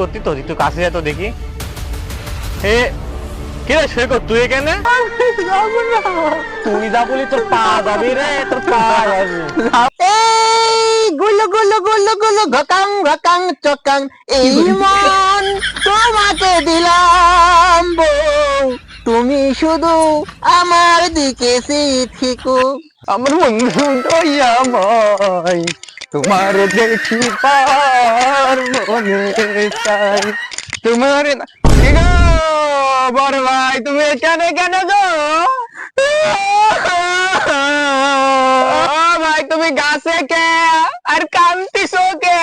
করতি তো একটু কাছে যা তো দেখি। হে কে রে সৈকত তুই এখানে? তুই যা বলি তোর পা যাবি রে তোর পা যাবি। গুলো গুলো গুলো গুলো ঘকাং ঘকাং চকাং এই মন তোমাকে দিলাম বউ। তুমি শুধু আমার দিকে থেকো আমার বন্ধু ভাই তোমার দেখি পার মনে চাই তোমার না- কি গো বড় ভাই তুমি এখানে কেন গো ও ভাই তুমি গাছে কে আর কান্তিছো কে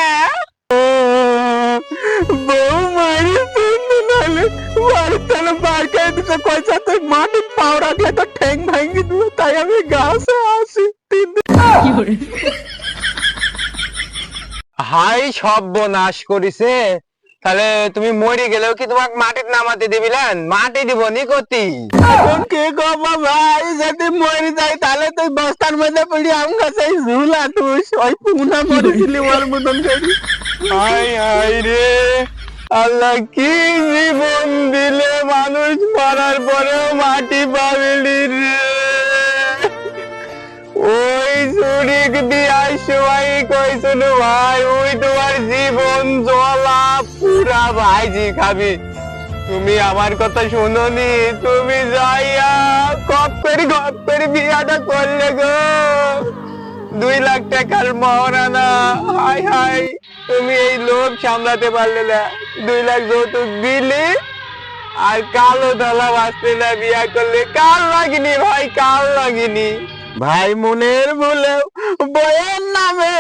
বউ মারি তুমি নালে বাড়ি তাহলে বার করে দিতে কয়সা তুই মাটি পাও রাখলে তো ঠ্যাং ভাঙি দিবে তাই আমি গাছে হাই সব নাশ করিছে। তাহলে তুমি মরে গেলেও কি তোমাকে মাটির নামাতে দিবিলেন মাটি দিব নি কতি? কে গো ভাই? যদি মরে যাই, তাহলে তুই বস্তার মধ্যে পড়ি আম গাছে ঝুলা, তুই ওই পুনা মরেছিলি ওর মতন করি। হাই হাই রে। আল্লাহ কি জীবন দিলে মানুষ মরার পরেও মাটি ভাই, ওই তোমার জীবন পুরা ভাইজি খাবি। তুমি আমার কথা শুনোনি, তুমি যাইয়া কপ করে করে বিয়াটা করলে গো। দুই লাখ টাকার হাই হাই, তুমি এই লোভ সামলাতে পারলে না। দুই লাখ যৌতুক দিলে, আর কালো ধলা বাঁচতে না, বিয়া করলে। কাল লাগিনি ভাই কাল লাগিনি ভাই মনের বলে বইয়ের নামে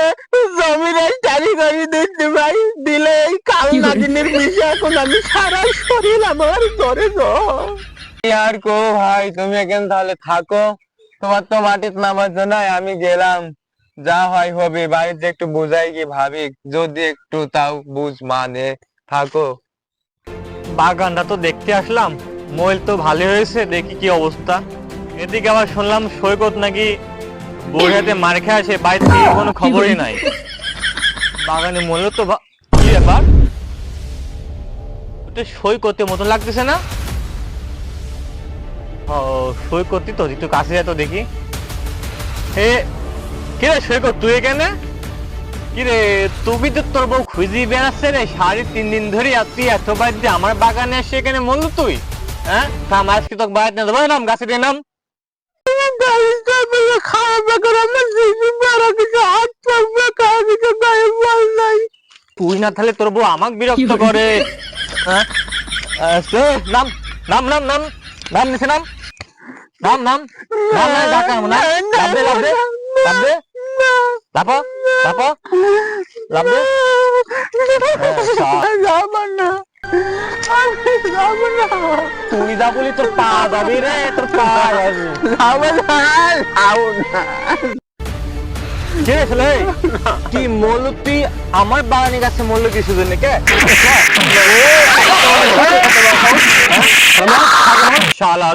জমিরে চারি করে দিচ্ছি ভাই দিলে এই কাল নাগিনের বিষয় এখন আমি সারা শরীর আমার ধরে আর কো ভাই তুমি এখানে তাহলে থাকো। তোমার তো মাটিতে নামার জন্য আমি গেলাম। যা হয় হবে বাড়িতে একটু বুঝাই কি ভাবি যদি একটু তাও বুঝ মানে। থাকো। বাগানটা তো দেখতে আসলাম মইল তো ভালো হয়েছে দেখি কি অবস্থা। এদিকে আবার শুনলাম সৈকত নাকি বইয়াতে মার খেয়ে আসে বাইরে থেকে কোনো খবরই নাই। বাগানে মইল তো কি ব্যাপার? ওটা সৈকতের মতো লাগতেছে না? ও সৈকতই তো কাছে যা তো দেখি। হে কি রে সৈকত তুই এখানে? কি রে তুমি তো তোর বউ খুঁজি বেড়াচ্ছে রে সাড়ে তিন দিন ধরে আর তুই এত বাড়িতে আমার বাগানে এসে এখানে মরল তুই? হ্যাঁ? আজকে তোকে বাড়িতে না দেবো নাম গাছে দিয়ে নাম। তুই না তাহলে তোর বউ আমাকে বিরক্ত করে হ্যাঁ নাম নাম নাম নাম নাম নিচে নাম নাম নাম নাম নাম ডাকা নাম লাভ দে লাভ দে লাভ লাভ দে যাব না তুই যা বলি তোর পা যাবি রে তোর পা যাবি যাব না যাব না কে ছেলে তুই আমার বাগানে গাছে মল্ল কিছু জন্য কে শালা